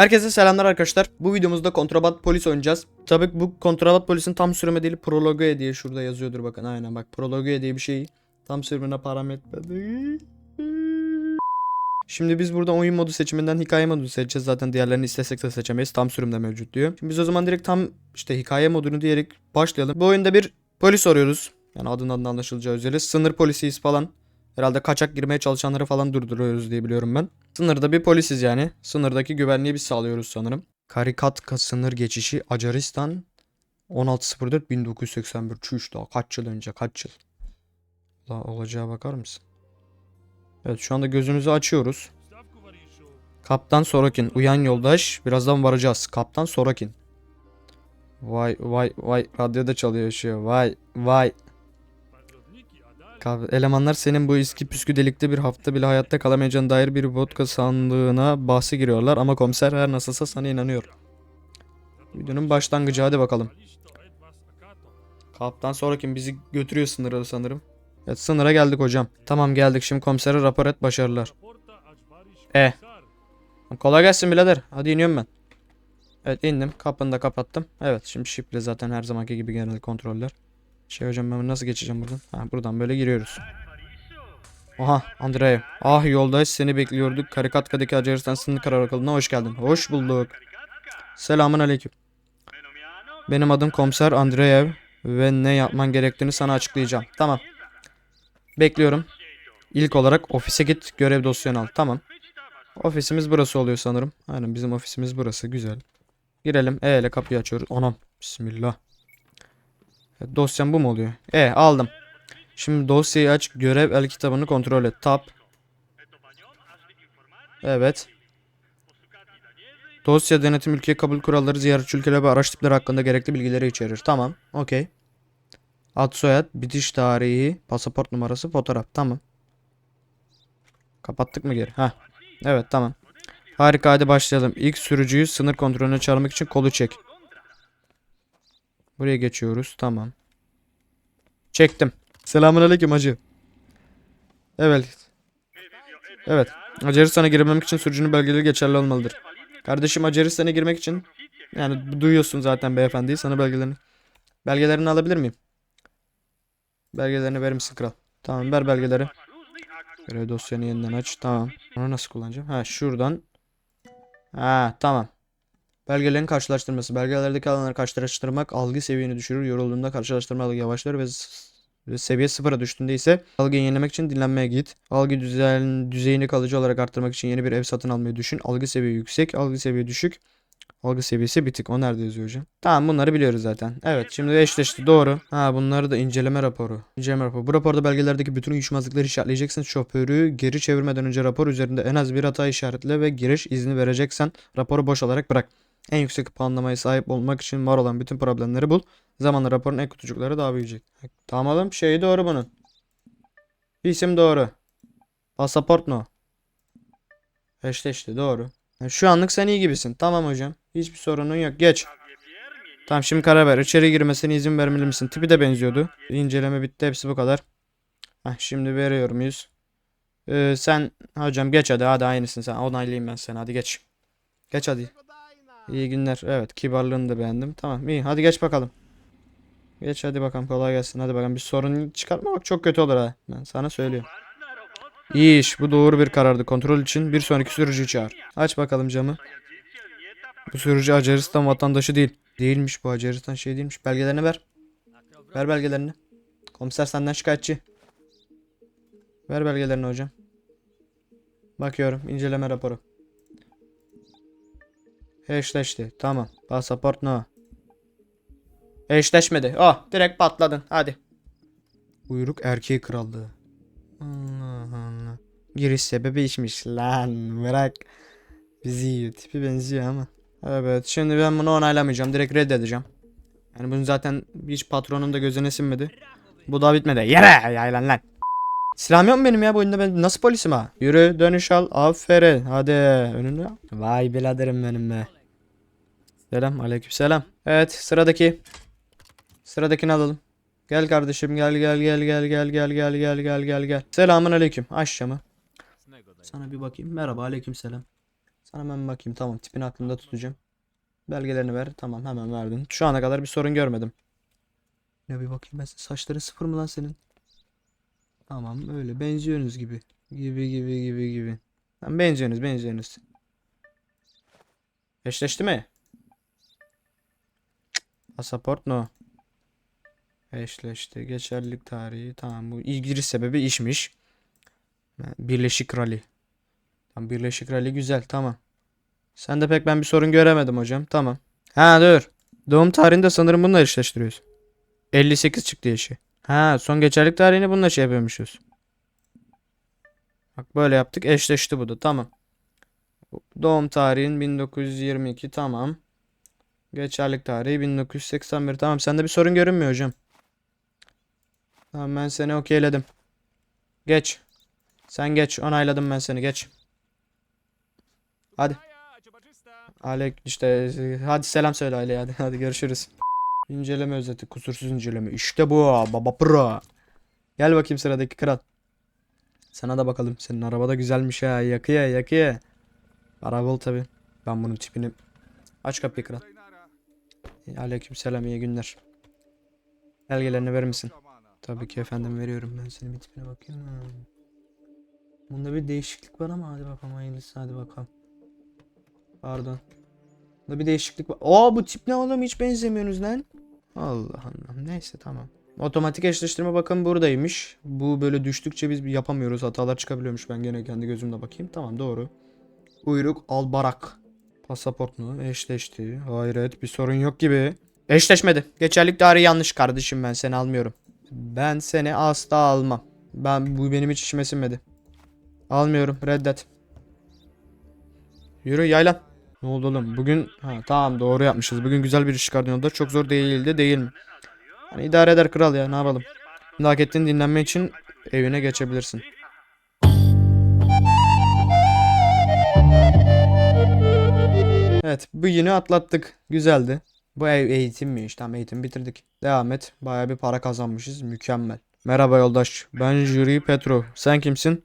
Herkese selamlar arkadaşlar. Bu videomuzda kontraband polis oynayacağız. Tabii bu kontraband polisin tam sürümü değil prologue diye şurada yazıyordur bakın. Aynen bak prologue diye bir şey. Tam sürümüne param etmedi. Şimdi biz burada oyun modu seçiminden hikaye modu seçeceğiz. Zaten diğerlerini istesek de seçemeyiz. Tam sürümde mevcut diyor. Şimdi biz o zaman direkt tam işte hikaye modunu diyerek başlayalım. Bu oyunda bir polis arıyoruz. Yani adından da anlaşılacağı üzere. Sınır polisiyiz falan. Herhalde kaçak girmeye çalışanları falan durduruyoruz diye biliyorum ben. Sınırda bir polisiz yani. Sınırdaki güvenliği biz sağlıyoruz sanırım. Karikatka sınır geçişi Acaristan 1604 1981 çüş daha kaç yıl önce kaç yıl. La olacağı bakar mısın? Evet şu anda gözümüzü açıyoruz. Kaptan Sorokin uyan yoldaş birazdan varacağız. Kaptan Sorokin. Vay vay vay radyoda çalıyor şu vay vay. Kab- Elemanlar senin bu eski püskü delikte bir hafta bile hayatta kalamayacağına dair bir vodka sandığına bahsi giriyorlar ama komiser her nasılsa sana inanıyor. Videonun başlangıcı hadi bakalım. Kaptan sonrakin bizi götürüyor sınıra sanırım. Evet sınıra geldik hocam. Tamam geldik şimdi komisere rapor et başarılar. E. Kolay gelsin birader. Hadi iniyorum ben. Evet indim. Kapını da kapattım. Evet şimdi şiple zaten her zamanki gibi genel kontroller. Şey hocam ben nasıl geçeceğim buradan? Ha buradan böyle giriyoruz. Aha Andrei. Ah yoldaş seni bekliyorduk. Karikatka'daki Acaristan sınır karakoluna hoş geldin. Hoş bulduk. Selamun aleyküm. Benim adım komiser Andreev ve ne yapman gerektiğini sana açıklayacağım. Tamam. Bekliyorum. İlk olarak ofise git görev dosyanı al. Tamam. Ofisimiz burası oluyor sanırım. Aynen bizim ofisimiz burası. Güzel. Girelim. E ile kapıyı açıyoruz. Anam. Bismillah. Dosyam bu mu oluyor? E aldım. Şimdi dosyayı aç. Görev el kitabını kontrol et. Tab. Evet. Dosya denetim ülke kabul kuralları, ziyaretçi ülkeler ve araç tipleri hakkında gerekli bilgileri içerir. Tamam. Okey. Ad soyad, bitiş tarihi, pasaport numarası, fotoğraf. Tamam. Kapattık mı geri? Ha. Evet tamam. Harika hadi başlayalım. İlk sürücüyü sınır kontrolüne çağırmak için kolu çek. Buraya geçiyoruz. Tamam. Çektim. Selamünaleyküm hacı. Evet. Evet. Macaristan'a girmemek için sürücünün belgeleri geçerli olmalıdır. Kardeşim Macaristan'a girmek için yani duyuyorsun zaten beyefendiyi sana belgelerini. Belgelerini alabilir miyim? Belgelerini verir misin kral? Tamam ver belgeleri. Görev dosyanı yeniden aç. Tamam. Onu nasıl kullanacağım? Ha şuradan. Ha tamam. Belgelerin karşılaştırması. Belgelerdeki alanları karşılaştırmak algı seviyeni düşürür. Yorulduğunda karşılaştırma algı yavaşlar ve seviye sıfıra düştüğünde ise algıyı yenilemek için dinlenmeye git. Algı düzen, düzeyini kalıcı olarak arttırmak için yeni bir ev satın almayı düşün. Algı seviye yüksek, algı seviye düşük. Algı seviyesi bitik. O nerede yazıyor hocam? Tamam bunları biliyoruz zaten. Evet şimdi eşleşti doğru. Ha bunları da inceleme raporu. İnceleme raporu. Bu raporda belgelerdeki bütün uyuşmazlıkları işaretleyeceksin. Şoförü geri çevirmeden önce rapor üzerinde en az bir hata işaretle ve giriş izni vereceksen raporu boş olarak bırak. En yüksek puanlamaya sahip olmak için var olan bütün problemleri bul. Zamanla raporun ek kutucukları daha büyüyecek. Tamam şeyi doğru bunun. İsim doğru. Pasaport no. Eşleşti doğru. Yani şu anlık sen iyi gibisin. Tamam hocam. Hiçbir sorunun yok. Geç. Tamam şimdi karar ver. İçeri girmesine izin vermeli misin? Tipi de benziyordu. İnceleme bitti. Hepsi bu kadar. Heh, şimdi veriyorum 100. Ee, sen hocam geç hadi. Hadi aynısın sen. Onaylayayım ben seni. Hadi geç. Geç hadi. İyi günler. Evet kibarlığını da beğendim. Tamam iyi. Hadi geç bakalım. Geç hadi bakalım. Kolay gelsin. Hadi bakalım. Bir sorun çıkartmamak çok kötü olur ha. Ben sana söylüyorum. İyi iş. Bu doğru bir karardı. Kontrol için bir sonraki sürücüyü çağır. Aç bakalım camı. Bu sürücü Acaristan vatandaşı değil. Değilmiş bu Acaristan şey değilmiş. Belgelerini ver. Ver belgelerini. Komiser senden şikayetçi. Ver belgelerini hocam. Bakıyorum. inceleme raporu. Eşleşti. Tamam. Pasaport no. Eşleşmedi. Oh direkt patladın. Hadi. Uyruk erkeği krallığı. Allah Allah. Giriş sebebi içmiş lan. Bırak. Bizi yiyor. Tipi benziyor ama. Evet. Şimdi ben bunu onaylamayacağım. Direkt reddedeceğim. Yani bunun zaten hiç patronun da gözüne sinmedi. Bu da bitmedi. Yere yaylan lan. Silahım yok mu benim ya bu oyunda ben nasıl polisim ha? Yürü dönüş al. Aferin. Hadi önünde. Vay biraderim benim be. Selam aleyküm selam. Evet sıradaki. Sıradakini alalım. Gel kardeşim gel gel gel gel gel gel gel gel gel gel gel. Selamun aleyküm. Aç camı. Sana bir bakayım. Merhaba aleyküm selam. Sana hemen bakayım. Tamam tipini aklımda tutacağım. Belgelerini ver. Tamam hemen verdin. Şu ana kadar bir sorun görmedim. Ne bir bakayım ben saçların sıfır mı lan senin? Tamam öyle benziyorsunuz gibi. Gibi gibi gibi gibi. Tamam, benziyorsunuz benziyorsunuz. Eşleşti mi? Pasaport no. Eşleşti. Geçerlilik tarihi. Tamam bu giriş sebebi işmiş. Birleşik Rally. Tamam Birleşik Rally güzel tamam. Sen de pek ben bir sorun göremedim hocam. Tamam. Ha dur. Doğum tarihini de sanırım bununla eşleştiriyoruz. 58 çıktı yaşı. Ha son geçerlik tarihini bununla şey yapıyormuşuz. Bak böyle yaptık eşleşti bu da tamam. Doğum tarihin 1922 tamam. Geçerlik tarihi 1981 tamam sende bir sorun görünmüyor hocam. Tamam ben seni okeyledim. Geç. Sen geç onayladım ben seni geç. Hadi. Alek işte hadi selam söyle aileye hadi hadi görüşürüz. İnceleme özeti kusursuz inceleme işte bu baba pro. Gel bakayım sıradaki kral. Sana da bakalım senin araba da güzelmiş ha yakıyor yakıyor. Arabalı tabi. Ben bunun tipini aç kapıyı kral. Aleyküm selam iyi günler. Belgelerini verir misin? Tabii ki efendim veriyorum ben senin bir tipine bakayım. Ha. Bunda bir değişiklik var ama hadi bakalım hayırlısı hadi bakalım. Pardon. Bunda bir değişiklik var. Aa bu tip ne oğlum hiç benzemiyorsunuz lan. Allah Allah neyse tamam. Otomatik eşleştirme bakın buradaymış. Bu böyle düştükçe biz yapamıyoruz. Hatalar çıkabiliyormuş. Ben gene kendi gözümle bakayım. Tamam doğru. Uyruk albarak. Pasaport mu? Eşleşti. Hayret bir sorun yok gibi. Eşleşmedi. Geçerlik tarihi yanlış kardeşim ben seni almıyorum. Ben seni asla almam. Ben bu benim hiç işime sinmedi. Almıyorum. Reddet. Yürü yaylan. Ne oldu oğlum? Bugün ha tamam doğru yapmışız. Bugün güzel bir iş çıkardın yolda. Çok zor değildi değil mi? Hani idare eder kral ya ne yapalım. Şimdi hak dinlenme için evine geçebilirsin. Evet bu yine atlattık. Güzeldi. Bu ev eğitimmiş. Tamam eğitim bitirdik. Devam et. Baya bir para kazanmışız. Mükemmel. Merhaba yoldaş. Ben Juri Petro. Sen kimsin?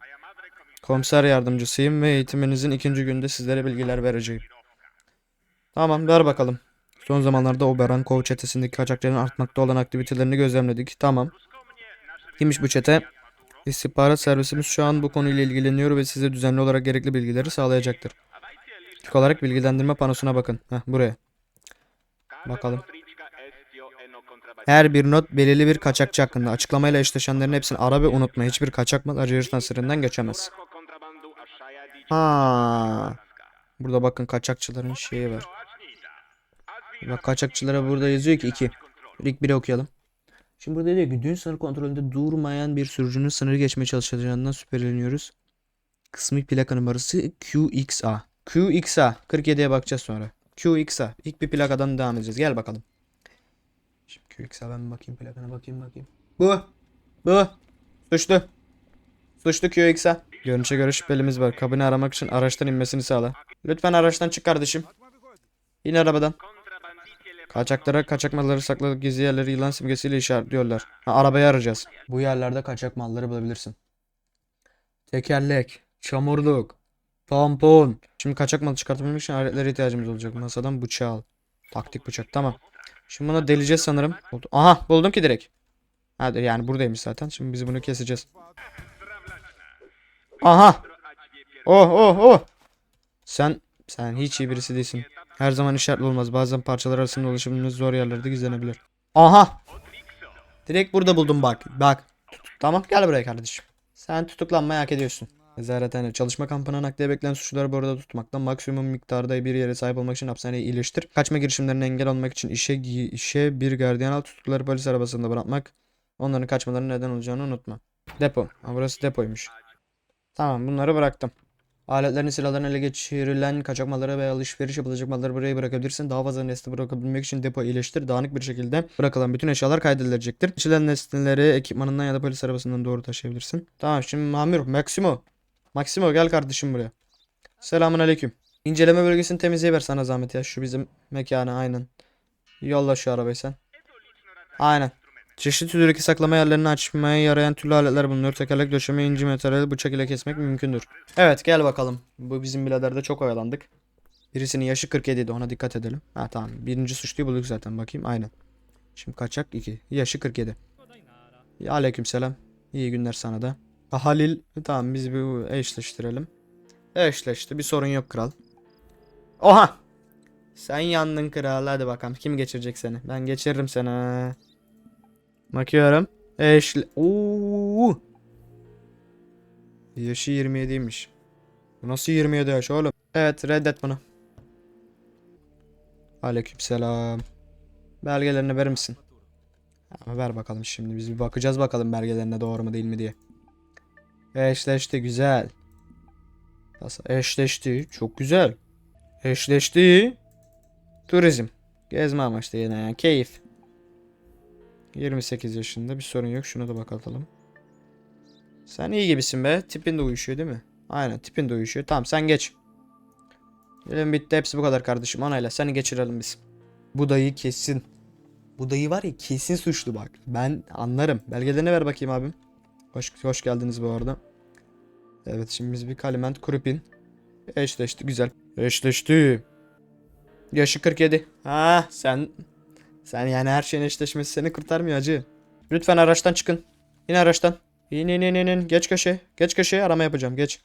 Komiser yardımcısıyım ve eğitiminizin ikinci günde sizlere bilgiler vereceğim. Tamam ver bakalım. Son zamanlarda Oberankov çetesindeki kaçakçıların artmakta olan aktivitelerini gözlemledik. Tamam. Kimmiş bu çete? İstihbarat servisimiz şu an bu konuyla ilgileniyor ve size düzenli olarak gerekli bilgileri sağlayacaktır. İlk olarak bilgilendirme panosuna bakın. Heh, buraya. Bakalım. Her bir not belirli bir kaçakçı hakkında. Açıklamayla eşleşenlerin hepsini ara ve unutma. Hiçbir kaçak mal arayıştan sırrından geçemez. Ha. Burada bakın kaçakçıların şeyi var. Bak kaçakçılara burada yazıyor ki 2. İlk biri okuyalım. Şimdi burada diyor ki dün sınır kontrolünde durmayan bir sürücünün sınırı geçmeye çalışacağından şüpheleniyoruz. Kısmi plaka numarası QXA. QXA. 47'ye bakacağız sonra. QXA. İlk bir plakadan devam edeceğiz. Gel bakalım. Şimdi QXA ben bakayım plakana bakayım bakayım. Bu. Bu. Suçlu. Suçlu QXA. Görünüşe göre şüphelimiz var. Kabini aramak için araçtan inmesini sağla. Lütfen araçtan çık kardeşim. İn arabadan. Kaçaklara kaçak malları sakladık gizli yerleri yılan simgesiyle işaretliyorlar. Ha, arabayı arayacağız. Bu yerlerde kaçak malları bulabilirsin. Tekerlek, çamurluk, tampon. Şimdi kaçak malı çıkartabilmek için aletlere ihtiyacımız olacak. Masadan bıçağı al. Taktik bıçak tamam. Şimdi bunu deleceğiz sanırım. Oldu. Aha buldum ki direkt. Hadi yani buradaymış zaten. Şimdi biz bunu keseceğiz. Aha. Oh oh oh. Sen sen hiç iyi birisi değilsin. Her zaman işaretli olmaz. Bazen parçalar arasında ulaşabilmemiz zor yerlerde gizlenebilir. Aha. Direkt burada buldum bak. Bak. Tamam gel buraya kardeşim. Sen tutuklanmayı hak ediyorsun. Nezarethane çalışma kampına nakliye bekleyen suçluları bu arada tutmaktan maksimum miktarda bir yere sahip olmak için hapishaneye iyileştir. Kaçma girişimlerine engel olmak için işe işe bir gardiyan al tutukluları polis arabasında bırakmak. Onların kaçmalarına neden olacağını unutma. Depo. Ha, burası depoymuş. Tamam bunları bıraktım. Aletlerin silahların ele geçirilen kaçak malları ve alışveriş yapılacak malları buraya bırakabilirsin. Daha fazla nesne bırakabilmek için depo iyileştir. Dağınık bir şekilde bırakılan bütün eşyalar kaydedilecektir. Geçilen nesneleri ekipmanından ya da polis arabasından doğru taşıyabilirsin. Tamam şimdi Mamur, Maximo. Maximo gel kardeşim buraya. Selamun aleyküm. İnceleme bölgesini temizleyiver sana zahmet ya. Şu bizim mekana aynen. Yolla şu arabayı sen. Aynen. Çeşitli türdeki saklama yerlerini açmaya yarayan türlü aletler bulunuyor. Tekerlek döşeme, ince materyal, bıçak ile kesmek mümkündür. Evet gel bakalım. Bu bizim biraderde çok oyalandık. Birisinin yaşı 47 idi ona dikkat edelim. Ha tamam. Birinci suçluyu bulduk zaten bakayım aynen. Şimdi kaçak 2. Yaşı 47. Ya, aleykümselam. İyi günler sana da. Ha, Halil tamam biz bir eşleştirelim. Eşleşti bir sorun yok kral. Oha! Sen yandın kral hadi bakalım kim geçirecek seni? Ben geçiririm seni. Bakıyorum. Eşle... Oo! Yaşı 27'ymiş. Bu nasıl 27 yaş oğlum? Evet reddet bunu. Aleykümselam. Belgelerini verir misin? Ver bakalım şimdi. Biz bir bakacağız bakalım belgelerine doğru mu değil mi diye. Eşleşti güzel. Nasıl? Eşleşti. Çok güzel. Eşleşti. Turizm. Gezme amaçlı yine yani. Keyif. 28 yaşında bir sorun yok. Şuna da bakalım. Sen iyi gibisin be. Tipin de uyuşuyor değil mi? Aynen tipin de uyuşuyor. Tamam sen geç. Elim bitti. Hepsi bu kadar kardeşim. Onayla. Seni geçirelim biz. Bu dayı kesin. Bu dayı var ya kesin suçlu bak. Ben anlarım. Belgelerini ver bakayım abim. Hoş, hoş geldiniz bu arada. Evet şimdi biz bir Kalement Kurupin. Eşleşti güzel. Eşleşti. Yaşı 47. Ha sen sen yani her şeyin eşleşmesi seni kurtarmıyor acı. Lütfen araçtan çıkın. İn araçtan. İn in in in in. Geç köşe. Geç köşeye arama yapacağım. Geç.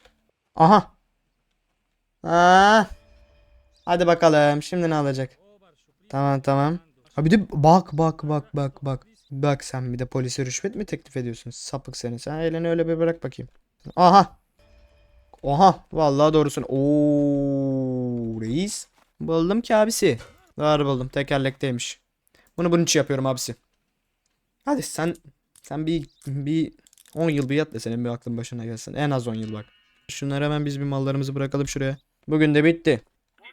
Aha. Aa. Hadi bakalım. Şimdi ne olacak? Tamam tamam. Ha bir de bak bak bak bak bak. Bak sen bir de polise rüşvet mi teklif ediyorsun? Sapık seni. Sen elini öyle bir bırak bakayım. Aha. Oha. Vallahi doğrusun. Oo reis. Buldum ki abisi. Doğru buldum. Tekerlekteymiş. Bunu bunun için yapıyorum abisi. Hadi sen sen bir bir 10 yıl bir yat da senin bir aklın başına gelsin. En az 10 yıl bak. Şunları hemen biz bir mallarımızı bırakalım şuraya. Bugün de bitti.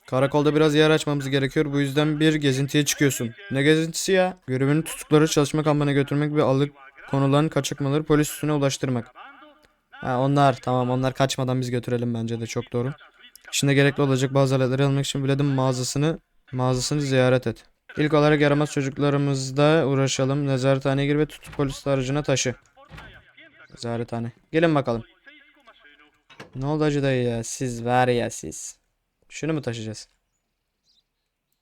Karakolda biraz yer açmamız gerekiyor. Bu yüzden bir gezintiye çıkıyorsun. Ne gezintisi ya? Görevini tutukları çalışma kampına götürmek ve alık konulan kaçakmaları polis üstüne ulaştırmak. Ha, onlar tamam onlar kaçmadan biz götürelim bence de çok doğru. İçinde gerekli olacak bazı aletleri almak için Vlad'ın mağazasını mağazasını ziyaret et. İlk olarak yaramaz çocuklarımızla uğraşalım. Nezarethaneye gir ve tutup polis aracına taşı. Nezarethane. Gelin bakalım. Ne oldu acı dayı ya? Siz var ya siz. Şunu mu taşıyacağız?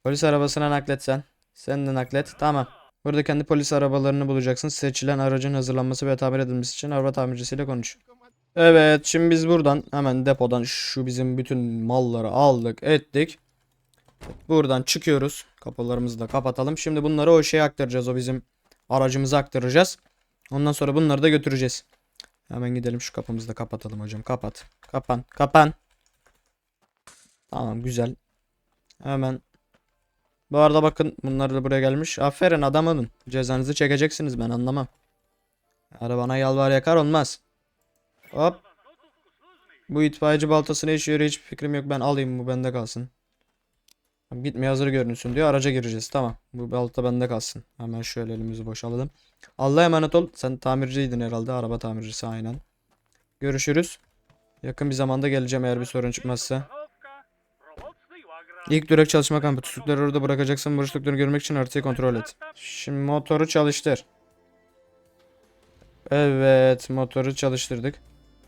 Polis arabasına naklet sen. Sen de naklet. Tamam. Burada kendi polis arabalarını bulacaksın. Seçilen aracın hazırlanması ve tamir edilmesi için araba tamircisiyle konuş. Evet, şimdi biz buradan hemen depodan şu bizim bütün malları aldık, ettik. Buradan çıkıyoruz. Kapılarımızı da kapatalım. Şimdi bunları o şeye aktaracağız. O bizim aracımıza aktaracağız. Ondan sonra bunları da götüreceğiz. Hemen gidelim şu kapımızı da kapatalım hocam. Kapat. Kapan. Kapan. Tamam güzel. Hemen. Bu arada bakın bunlar da buraya gelmiş. Aferin adam. Cezanızı çekeceksiniz ben anlamam. Arabana yalvar yakar olmaz. Hop. Bu itfaiyeci baltası ne işe yarıyor hiçbir fikrim yok. Ben alayım bu bende kalsın. Gitmeye hazır görünsün diyor. Araca gireceğiz. Tamam. Bu balta bende kalsın. Hemen şöyle elimizi boşaltalım. Allah'a emanet ol. Sen tamirciydin herhalde. Araba tamircisi aynen. Görüşürüz. Yakın bir zamanda geleceğim eğer bir sorun çıkmazsa. İlk durak çalışma kampı. Tutukları orada bırakacaksın. Boşlukları görmek için haritayı kontrol et. Şimdi motoru çalıştır. Evet. Motoru çalıştırdık.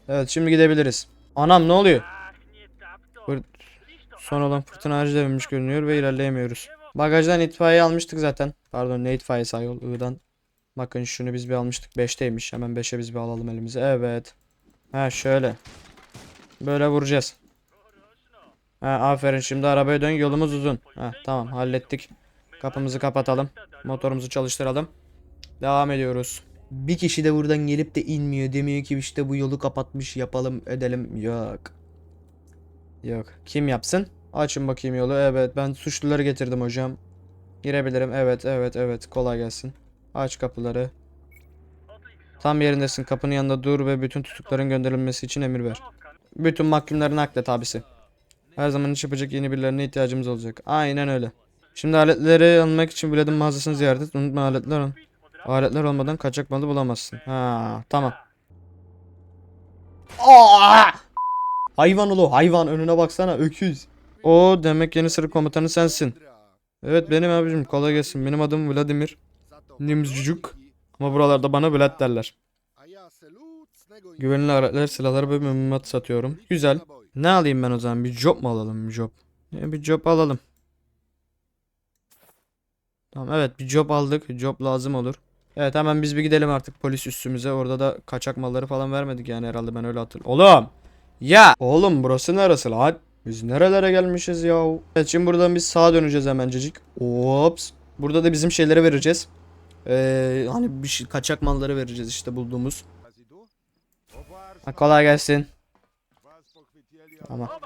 Evet şimdi gidebiliriz. Anam ne oluyor? Fır- Son olan fırtına ağacı devinmiş görünüyor ve ilerleyemiyoruz. Bagajdan itfaiye almıştık zaten. Pardon ne itfaiyesi ayol I'dan. Bakın şunu biz bir almıştık. 5'teymiş. Hemen 5'e biz bir alalım elimize. Evet. Ha şöyle. Böyle vuracağız. Ha aferin şimdi arabaya dön yolumuz uzun. Ha tamam hallettik. Kapımızı kapatalım. Motorumuzu çalıştıralım. Devam ediyoruz. Bir kişi de buradan gelip de inmiyor. Demiyor ki işte bu yolu kapatmış yapalım edelim. Yok. Yok. Kim yapsın? Açın bakayım yolu. Evet ben suçluları getirdim hocam. Girebilirim. Evet evet evet. Kolay gelsin. Aç kapıları. Tam yerindesin. Kapının yanında dur ve bütün tutukların gönderilmesi için emir ver. Bütün mahkumları naklet abisi. Her zaman iş yapacak yeni birilerine ihtiyacımız olacak. Aynen öyle. Şimdi aletleri almak için Vlad'ın mağazasını ziyaret et. Unutma aletler al. Aletler olmadan kaçak malı bulamazsın. Ha, tamam. Aa! Hayvan olu hayvan önüne baksana öküz. O demek yeni sırık komutanı sensin. Evet benim abicim kolay gelsin. Benim adım Vladimir. Nimzcuk. Ama buralarda bana Vlad derler. Güvenilir araçlar, silahları ve mühimmat satıyorum. Güzel. Ne alayım ben o zaman? Bir job mu alalım? Bir job. Bir job alalım. Tamam evet bir job aldık. Job lazım olur. Evet hemen biz bir gidelim artık polis üstümüze. Orada da kaçak malları falan vermedik yani herhalde ben öyle hatırlıyorum. Oğlum! Ya! Oğlum burası neresi lan? Biz nerelere gelmişiz ya? Evet şimdi buradan biz sağa döneceğiz hemencecik. Ops. Burada da bizim şeyleri vereceğiz. Ee, hani bir şey, kaçak malları vereceğiz işte bulduğumuz. Ha, kolay gelsin. Ama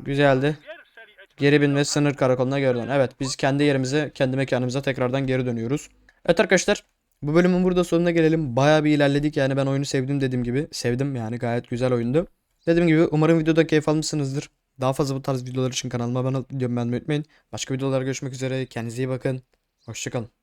güzeldi. Geri binme sınır karakoluna geri dön. Evet biz kendi yerimize, kendi mekanımıza tekrardan geri dönüyoruz. Evet arkadaşlar bu bölümün burada sonuna gelelim. Bayağı bir ilerledik yani ben oyunu sevdim dediğim gibi. Sevdim yani gayet güzel oyundu. Dediğim gibi umarım videoda keyif almışsınızdır. Daha fazla bu tarz videolar için kanalıma abone olup videomu beğenmeyi unutmayın. Başka videolarda görüşmek üzere. Kendinize iyi bakın. Hoşçakalın.